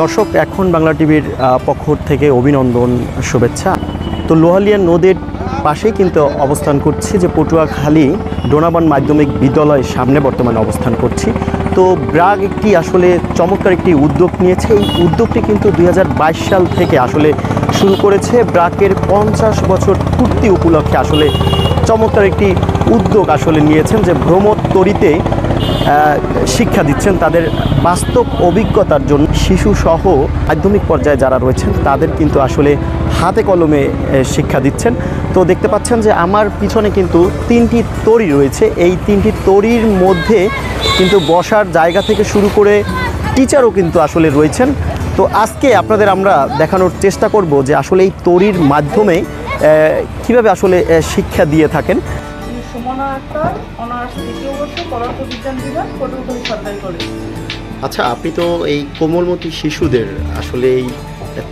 দর্শক এখন বাংলা টিভির পক্ষ থেকে অভিনন্দন শুভেচ্ছা। তো লোহালিয়া নদীর পাশেই কিন্তু অবস্থান করছি যে পটুয়াখালী ডোনাবান মাধ্যমিক বিদ্যালয়ের সামনে বর্তমানে অবস্থান করছি। তো ব্রাগ একটি আসলে চমৎকার একটি উদ্যোগ নিয়েছে। এই উদ্যোগটি কিন্তু দু হাজার বাইশ সাল থেকে আসলে শুরু করেছে। ব্রাকের পঞ্চাশ বছর পূর্তি উপলক্ষে আসলে চমৎকার একটি উদ্যোগ আসলে নিয়েছেন যে ভ্রমণতরিতে আহ, শিক্ষা দিচ্ছেন তাদের বাস্তব অভিজ্ঞতার জন্য। শিশু সহ মাধ্যমিক পর্যায়ে যারা রয়েছেন, তাদের কিন্তু আসলে হাতে কলমে শিক্ষা দিচ্ছেন। তো দেখতে পাচ্ছেন যে আমার পিছনে কিন্তু তিনটি তরি রয়েছে। এই তিনটি তরির মধ্যে কিন্তু বসার জায়গা থেকে শুরু করে টিচারও কিন্তু আসলে রয়েছেন। তো আজকে আপনাদের আমরা দেখানোর চেষ্টা করব যে আসলে এই তরির মাধ্যমে কীভাবে আসলে শিক্ষা দিয়ে থাকেন। সুমনা আক্তার অনার্স তৃতীয় বর্ষ পদার্থ বিজ্ঞান বিভাগ পটুয়াখালী সরকারি কলেজ আচ্ছা আপনি তো এই কোমলমতি শিশুদের আসলে এই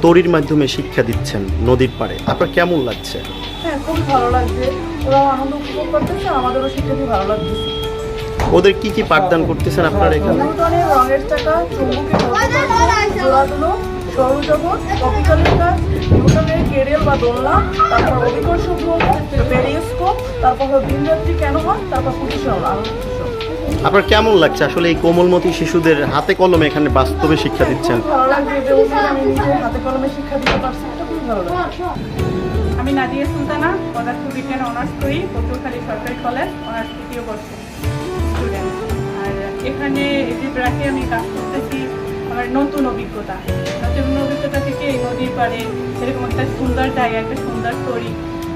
তরির মাধ্যমে শিক্ষা দিচ্ছেন নদীর পাড়ে। আপনার কেমন লাগছে? হ্যাঁ খুব ভালো লাগছে ওরাও আনন্দ উপভোগ করতেছে আমাদেরও ভালো লাগতেছে। ওদের কি কি পাঠদান করতেছেন আপনারা এখানে? রঙের চাকা চুম্বকের সৌরজগৎ অপিকালের কাজ নিউটনের কেরিয়াল বা দোলনা তারপর অভিকর্ষ ভ্রমণ পেরিস্কোপ তারপর হলো দিনরাত্রি কেন হয় তারপর আপনার কেমন লাগছে? আসলে এই কোমলমতি শিশুদের হাতে কলমে এখানে বাস্তবে শিক্ষা দিচ্ছেন। ভালো লাগছে যে ওখানে আমি নিজে হাতে কলমে শিক্ষা দিতে পারছি এটা খুব ভালো লাগছে। আমি নাদিয়া সুলতানা পদার্থ বিজ্ঞানে অনার্স করি পটুয়াখালী সরকারি কলেজ অনার্স তৃতীয় বর্ষে স্টুডেন্ট আর এখানে এই যে ব্রাকে আমি কাজ করতেছি আমার নতুন অভিজ্ঞতা। নতুন অভিজ্ঞতা থেকে এই নদীর পাড়ে এরকম একটা সুন্দর জায়গা একটা সুন্দর তরি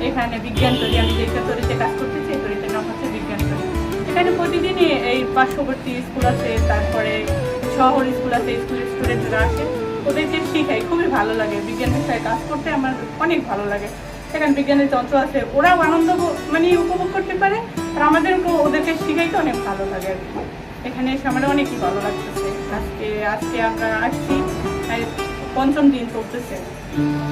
এখানে বিজ্ঞান তরি, আমি যেটা তরিতে কাজ করতেছি, এই তরিতে নাম হচ্ছে বিজ্ঞান তরি। এখানে প্রতিদিনই এই পার্শ্ববর্তী স্কুল আছে, তারপরে শহর স্কুল আছে, স্কুলের স্টুডেন্টরা আসে, ওদেরকে শিখাই, খুবই ভালো লাগে। বিজ্ঞান বিষয়ে কাজ করতে আমার অনেক ভালো লাগে। সেখানে বিজ্ঞানের যন্ত্র আছে, ওরাও আনন্দ মানে উপভোগ করতে পারে, আর আমাদেরকেও ওদেরকে শিখাইতে অনেক ভালো লাগে আর কি। এখানে এসে আমার অনেকই ভালো লাগতেছে। আজকে আজকে আমরা আসছি পঞ্চম দিন চলতেছে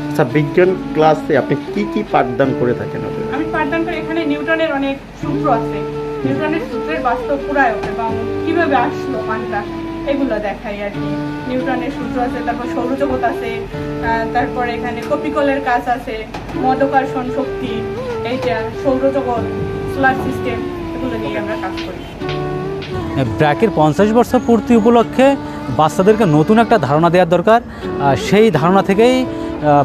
আচ্ছা বিজ্ঞান ক্লাসে আপনি কি কি পাঠদান করে থাকেন আমি পাঠদান করি এখানে নিউটনের অনেক সূত্র আছে। নিউটনের সূত্রের বাস্তব প্রয়োগ এবং কীভাবে আসলো মানটা এগুলো দেখাই আর কি। নিউটনের সূত্র আছে তারপর সৌরজগৎ আছে তারপর এখানে কপিকলের কাজ আছে মদকার্ষণ শক্তি এইটা সৌরজগৎ সোলার সিস্টেম এগুলো নিয়ে আমরা কাজ করি। ব্র্যাকের পঞ্চাশ বছর পূর্তি উপলক্ষে বাচ্চাদেরকে নতুন একটা ধারণা দেওয়ার দরকার। সেই ধারণা থেকেই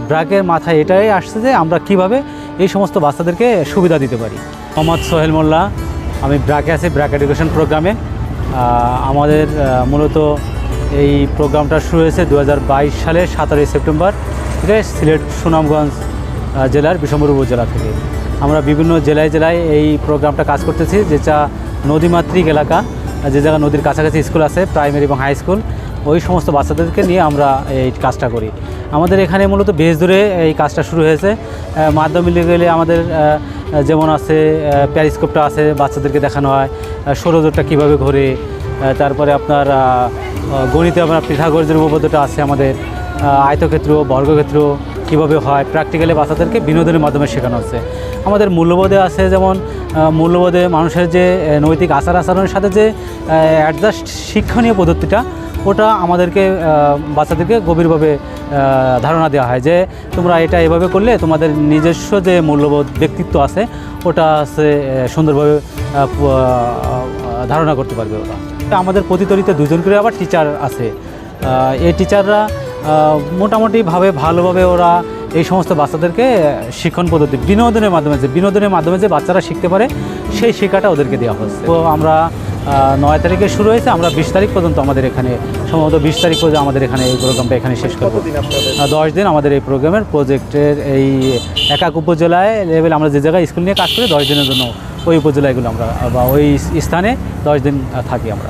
ব্র্যাকের মাথায় এটাই আসছে যে আমরা কীভাবে এই সমস্ত বাচ্চাদেরকে সুবিধা দিতে পারি। মোহাম্মদ সোহেল মোল্লা, আমি ব্র্যাকে আছি, ব্র্যাক এডুকেশন প্রোগ্রামে। আমাদের মূলত এই প্রোগ্রামটা শুরু হয়েছে দু হাজার বাইশ সালের সতেরোই সেপ্টেম্বর। থেকে সিলেট সুনামগঞ্জ জেলার বিষমপুর উপজেলা থেকে। আমরা বিভিন্ন জেলায় জেলায় এই প্রোগ্রামটা কাজ করতেছি, যেটা নদীমাতৃক এলাকা। যে জায়গা নদীর কাছাকাছি স্কুল আছে প্রাইমারি এবং হাই স্কুল ওই সমস্ত বাচ্চাদেরকে নিয়ে আমরা এই কাজটা করি। আমাদের এখানে মূলত বেশ দূরে এই কাজটা শুরু হয়েছে। মাধ্যমিক লেভেলে আমাদের যেমন আছে প্যারিস্কোপটা আছে বাচ্চাদেরকে দেখানো হয় আহ, সৌরজোটটা কীভাবে ঘোরে তারপরে আপনার গণিতে আপনার পৃথাগোর যে উপপাদ্যটা আছে আমাদের আয়তক্ষেত্র বর্গক্ষেত্র কীভাবে হয়? প্র্যাকটিক্যালি বাচ্চাদেরকে বিনোদনের মাধ্যমে শেখানো হচ্ছে। আমাদের মূল্যবোধে আছে যেমন মূল্যবোধে মানুষের যে নৈতিক আচার আচরণের সাথে যে অ্যাডজাস্ট শিক্ষণীয় পদ্ধতিটা, ওটা আমাদেরকে বাচ্চাদেরকে গভীরভাবে ধারণা দেওয়া হয় যে, তোমরা এটা এভাবে করলে তোমাদের নিজস্ব যে মূল্যবোধ, ব্যক্তিত্ব আছে, ওটা আছে সুন্দরভাবে ধারণা করতে পারবে ওরা। আমাদের প্রতিতরিতে দুজন করে আবার টিচার আছে। এই টিচাররা মোটামুটিভাবে ভালোভাবে ওরা এই সমস্ত বাচ্চাদেরকে শিক্ষণ পদ্ধতি বিনোদনের মাধ্যমে যে বিনোদনের মাধ্যমে যে বাচ্চারা শিখতে পারে সেই শেখাটা ওদেরকে দেওয়া হচ্ছে। তো আমরা নয় তারিখে শুরু হয়েছে আমরা বিশ তারিখ পর্যন্ত আমাদের এখানে সম্ভবত বিশ তারিখ পর্যন্ত আমাদের এখানে এই প্রোগ্রামটা এখানে শেষ করব। দশ দিন আমাদের এই প্রোগ্রামের প্রজেক্টের এই এক এক উপজেলায় লেভেল আমরা যে জায়গায় স্কুল নিয়ে কাজ করি দশ দিনের জন্য ওই উপজেলাগুলো আমরা বা ওই স্থানে দশ দিন থাকি আমরা।